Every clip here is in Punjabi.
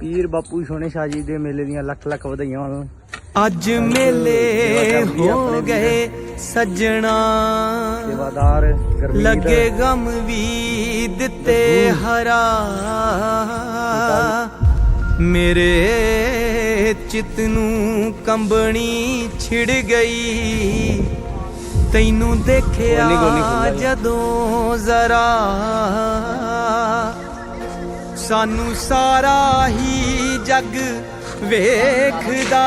ਪੀਰ ਬਾਪੂ ਸੋਹਣੇ ਸ਼ਾਹ ਜੀ ਦੇ ਮੇਲੇ ਦੀਆਂ ਲੱਖ ਲੱਖ ਵਧਾਈਆਂ ਹੋਣ ਅੱਜ ਮੇਲੇ ਹੋ ਗਏ ਸੱਜਣਾ। ਸੇਵਾਦਾਰ ਲੱਗੇ ਗਮ ਵੀ ਦਿੱਤੇ ਹਰਾ। ਮੇਰੇ ਚਿੱਤ ਨੂੰ ਕੰਬਣੀ ਛਿੜ ਗਈ। ਤੈਨੂੰ ਦੇਖਿਆ। ਜਦੋਂ ਜ਼ਰਾ। ਸਾਨੂੰ ਸਾਰਾ ਹੀ ਜੱਗ ਵੇਖਦਾ।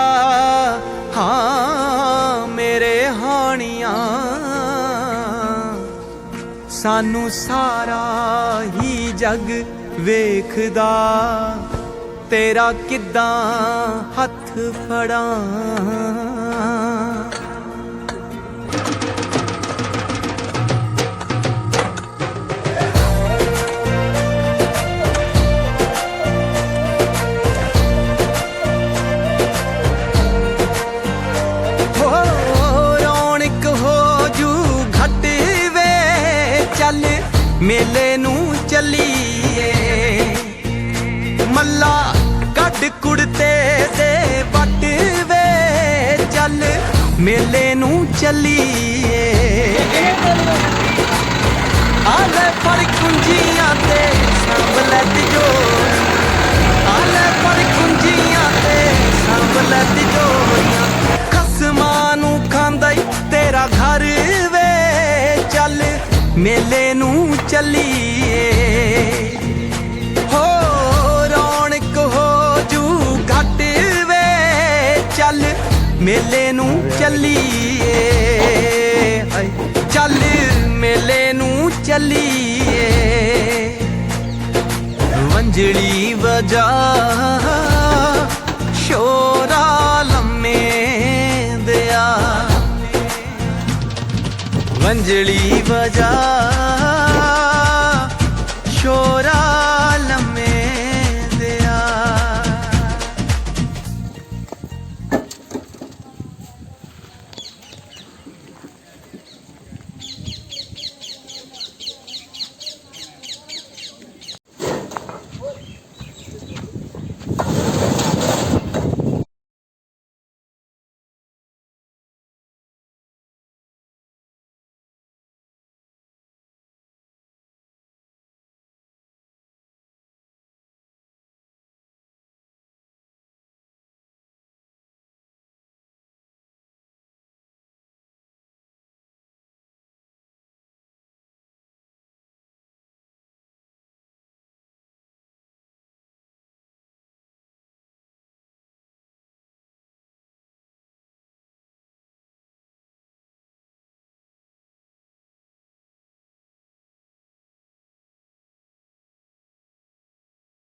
ਹਾਂ, ਮੇਰੇ ਹਾਣੀਆਂ। ਸਾਨੂੰ ਸਾਰਾ ਹੀ ਜੱਗ ਵੇਖਦਾ। ਤੇਰਾ ਕਿੱਦਾਂ ਹੱਥ ਫੜਾਂ। ਮੇਲੇ ਨੂੰ ਚੱਲੀਏ। ਮੱਲਾ ਕੱਢ ਕੁੜਤੇ ਦੇ ਵੱਟ ਵੇ, ਚੱਲ ਮੇਲੇ ਨੂੰ ਚੱਲੀਏ। ਆਲੇ ਫੜ ਕੁੰਜੀਆਂ ਤੇ ਸੰਭਲੇ ਤਿਜੋਰੀ ਆਲੇ ਫੜ ਮੇਲੇ ਨੂੰ ਚੱਲੀਏ। ਹੋ ਰੌਣਕ ਹੋ ਜੂ ਘਟ ਵੇ। ਚੱਲ ਮੇਲੇ ਨੂੰ ਚੱਲੀਏ। ਚੱਲ ਮੇਲੇ ਨੂੰ ਚੱਲੀਏ। ਵੰਜੜੀ ਵਜਾ ਦਿਆ ਵੰਜੜੀ